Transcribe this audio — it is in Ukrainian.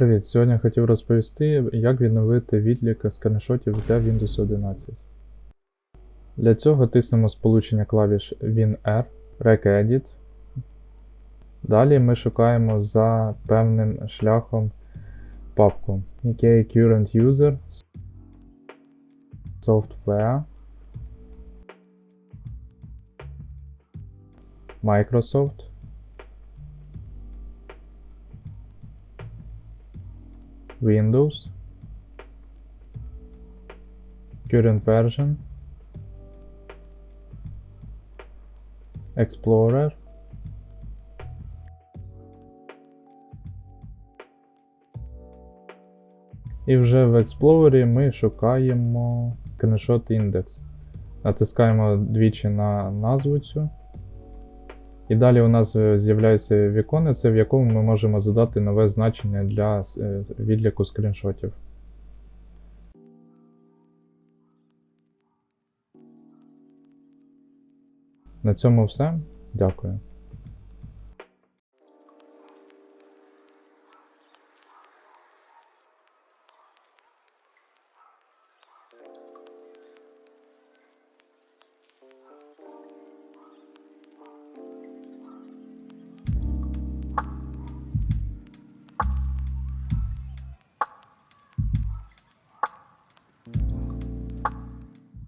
Привіт! Сьогодні хотів розповісти, як відновити відлік скріншотів для Windows 11. Для цього тиснемо сполучення клавіш WinR, Regedit. Далі ми шукаємо за певним шляхом папку UK Current User Software Microsoft Windows Current version Explorer І вже в Explorer ми шукаємо скріншот індекс. Натискаємо двічі на назву цю. І далі у нас з'являється з'являється віконце, в якому ми можемо задати нове значення для е, відліку скріншотів. На цьому все. Дякую.